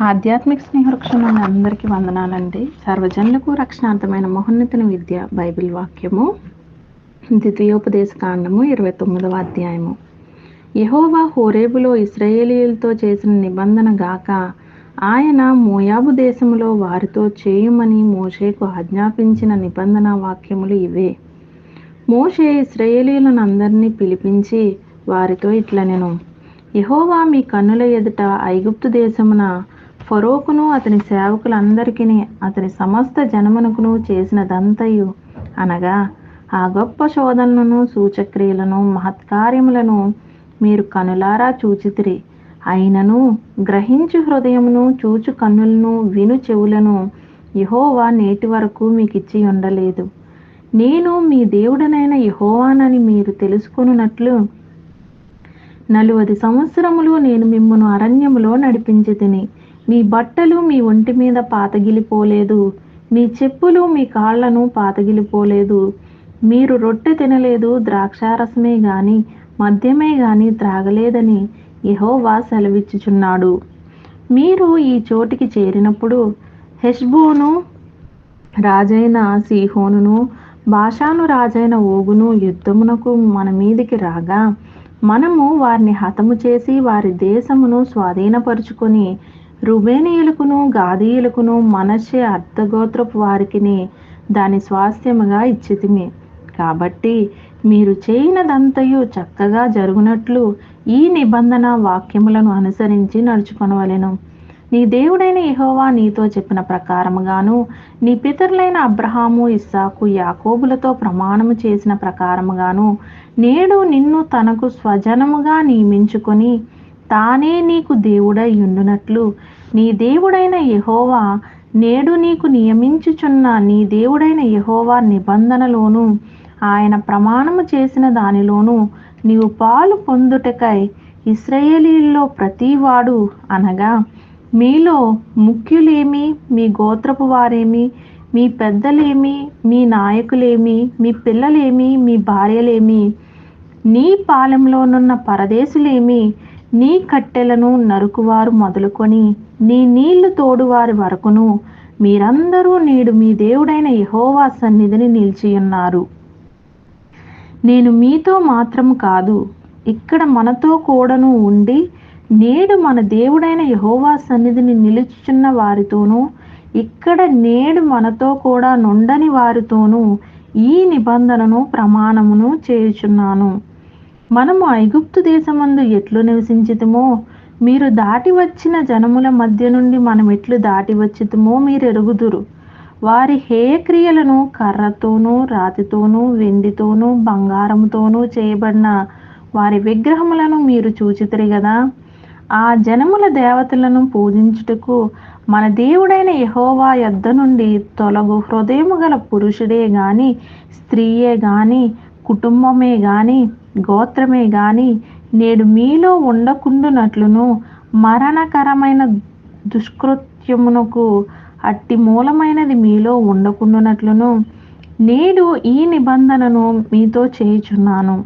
ఆధ్యాత్మిక స్నేహవృక్షం నుండి అందరికీ వందనాలండి. సర్వజనులకు రక్షణార్థమైన మహోన్నతన విద్య బైబిల్ వాక్యము ద్వితీయోపదేశ కాండము ఇరవై తొమ్మిదవ అధ్యాయము. యహోవా హోరేబులో ఇస్రాయేలీలతో చేసిన నిబంధన గాక ఆయన మోయాబు దేశములో వారితో చేయుమని మోషేకు ఆజ్ఞాపించిన నిబంధన వాక్యములు ఇవే. మోషే ఇస్రాయేలీలను అందరినీ పిలిపించి వారితో ఇట్లనెను యహోవా మీ కన్నుల ఎదుట ఐగుప్తు దేశమున ఫరోకును అతని సేవకులందరికీ అతని సమస్త జనమునకును చేసినదంతయు అనగా ఆ గొప్ప శోధనలను సూచక్రియలను మహత్కార్యములను మీరు కనులారా చూచితిరి. అయినను గ్రహించు హృదయమును చూచు కన్నులను విను చెవులను యహోవా నేటి వరకు మీకు ఇచ్చి ఉండలేదు నేను మీ దేవుడనైన యహోవానని మీరు తెలుసుకున్నట్లు నలువది సంవత్సరములు నేను మిమ్మను అరణ్యములో నడిపించి తిని మీ బట్టలు మీ ఒంటి మీద పాతగిలిపోలేదు. మీ చెప్పులు మీ కాళ్ళను పాతగిలిపోలేదు. మీరు రొట్టె తినలేదు ద్రాక్షారసమే గాని మద్యమే గాని త్రాగలేదని యహోవా సెలవిచ్చుచున్నాడు. మీరు ఈ చోటికి చేరినప్పుడు హెష్బోను రాజైన సీహోనును భాషాను రాజైన ఓగును యుద్ధమునకు మన మీదికి రాగా మనము వారిని హతము చేసి వారి దేశమును స్వాధీనపరుచుకొని రుబేనీయులకును గాదీయులకును మనషే అర్ధగోత్రపు వారికిని దాని స్వాస్థ్యముగా ఇచ్చితిమి. కాబట్టి మీరు చేయనదంతయు చక్కగా జరుగునట్లు ఈ నిబంధన వాక్యములను అనుసరించి నడుచుకొనవలెను. నీ దేవుడైన ఇహోవా నీతో చెప్పిన ప్రకారముగాను నీ పితరులైన అబ్రహాము ఇస్సాకు యాకోబులతో ప్రమాణము చేసిన ప్రకారముగాను నేడు నిన్ను తనకు స్వజనముగా నియమించుకొని తానే నీకు దేవుడై ఉండునట్లు నీ దేవుడైన యహోవా నేడు నీకు నియమించుచున్న నీ దేవుడైన యహోవా నిబంధనలోను ఆయన ప్రమాణము చేసిన దానిలోను నీవు పాలు పొందుటకై ఇస్రాయేలీల్లో ప్రతివాడు అనగా మీలో ముఖ్యులేమి మీ గోత్రపు వారేమి మీ పెద్దలేమి మీ నాయకులేమి మీ పిల్లలేమి మీ భార్యలేమి నీ పాలెంలోనున్న పరదేశులేమి నీ కట్టెలను నరుకువారు మొదలుకొని నీ నీళ్ళు తోడువారి వరకును మీరందరూ నేడు మీ దేవుడైన యహోవా సన్నిధిని నిలిచియున్నారు. నేను మీతో మాత్రం కాదు ఇక్కడ మనతో కూడాను ఉండి నేడు మన దేవుడైన యహోవా సన్నిధిని నిలుచుచున్న వారితోనూ ఇక్కడ నేడు మనతో కూడా నుండని వారితోనూ ఈ నిబంధనను ప్రమాణమును చేయుచున్నాను. మనము ఐగుప్తు దేశమందు ఎట్లు నివసించితమో మీరు దాటి వచ్చిన జనముల మధ్య నుండి మనం ఎట్లు దాటి వచ్చితమో మీరు ఎరుగుదురు. వారి హేయక్రియలను కర్రతోనూ రాతితోనూ వెండితోనూ బంగారముతోనూ చేయబడిన వారి విగ్రహములను మీరు చూచితిరి కదా ఆ జనముల దేవతలను పూజించుటకు మన దేవుడైన యహోవా యొద్ద నుండి తొలగు హృదయము గల పురుషుడే గాని స్త్రీయే గాని కుటుంబమే గాని గోత్రమే గాని నేడు మీలో ఉండకుండునట్లును. మరణకరమైన దుష్కృత్యమునకు అట్టి మూలమైనది మీలో ఉండకుండునట్లును. నేడు ఈ నిబంధనను మీతో చేయుచున్నాను.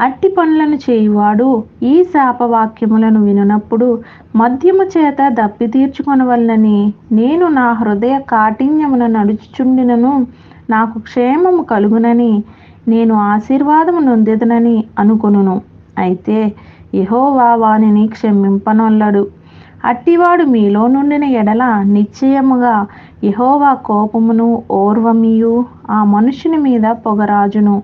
అట్టి పనులను చేయువాడు ఈ శాపవాక్యములను వినునప్పుడు మద్యము చేత దప్పి తీర్చుకొనవలనని నేను నా హృదయ కాఠిన్యమున నడుచుచుండినను. నాకు క్షేమము కలుగునని నేను ఆశీర్వాదము నొందెదనని అనుకొనును. అయితే యహోవా వానిని క్షమింపనొల్లడు. అట్టివాడు మీలో నుండిన ఎడల నిశ్చయముగా యహోవా కోపమును ఓర్వమియు ఆ మనుషుని మీద పొగరాజును.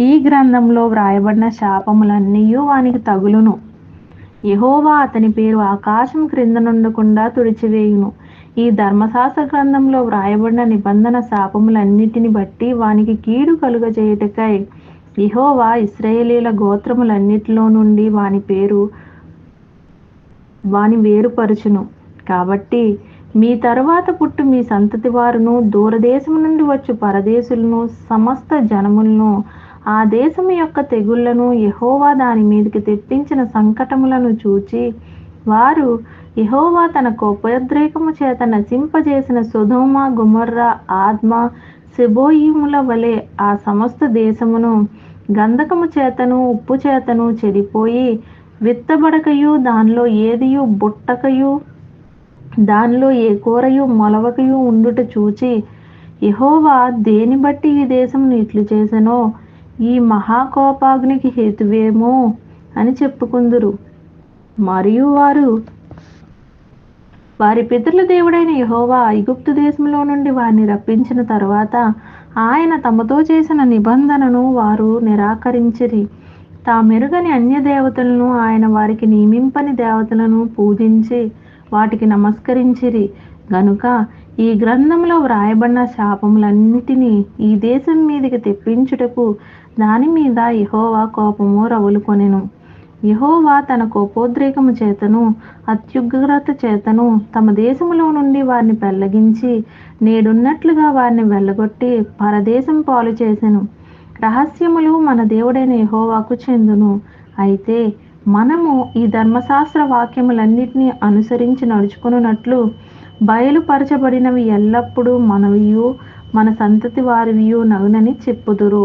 ఈ గ్రంథంలో వ్రాయబడిన శాపములన్నీ వానికి తగులును. యహోవా అతని పేరు ఆకాశం క్రింద నుండకుండా తుడిచివేయును. ఈ ధర్మశాస్త్ర గ్రంథంలో వ్రాయబడిన నిబంధన శాపములన్నిటిని బట్టి వానికి కీడు కలుగజేయుటకై ఇహోవా ఇస్రాయేలీల గోత్రములన్నిటిలో నుండి వాని పేరు వాని వేరుపరుచును. కాబట్టి మీ తరువాత పుట్టు మీ సంతతి వారును దూరదేశం నుండి వచ్చు పరదేశులను సమస్త జనములను ఆ దేశము యొక్క తెగుళ్ళను యహోవా దాని మీదకి తెప్పించిన సంకటములను చూచి వారు యహోవా తన కోపోద్రేకము చేత నశింపజేసిన సుధోమ గుమర్రా ఆత్మ సెబోయిముల వలె ఆ సమస్త దేశమును గంధకము చేతను ఉప్పు చేతను చెడిపోయి విత్తబడకయు దానిలో ఏదియు బుట్టకయు దానిలో ఏ కూరయు మొలవకయు ఉండుట చూచి ఇహోవా దేని బట్టి ఈ దేశమును ఇట్లు చేసెనో ఈ మహాకోపాగ్నికి హేతువేమో అని చెప్పుకుందురు. మరియు వారు వారి పితరుల దేవుడైన యహోవా ఐగుప్తు దేశంలో నుండి వారిని రప్పించిన తర్వాత ఆయన తమతో చేసిన నిబంధనను వారు నిరాకరించిరి. తామెరుగని అన్య దేవతలను ఆయన వారికి నియమింపని దేవతలను పూజించి వాటికి నమస్కరించిరి. గనుక ఈ గ్రంథంలో వ్రాయబడిన శాపములన్నిటినీ ఈ దేశం మీదకి తెప్పించుటకు దాని మీద యెహోవా కోపము రవులుకొనెను. యహోవా తన కోపోద్రేకము చేతను అత్యుగ్రత చేతను తమ దేశములో నుండి వారిని పెళ్ళగించి నేడున్నట్లుగా వారిని వెళ్ళగొట్టి పరదేశం పాలు చేసెను. రహస్యములు మన దేవుడైన యహోవాకు చెందును. అయితే మనము ఈ ధర్మశాస్త్ర వాక్యములన్నిటినీ అనుసరించి నడుచుకున్నట్లు బయలుపరచబడినవి ఎల్లప్పుడూ మనవియు మన సంతతి వారివియు నగునని చెప్పుదురు.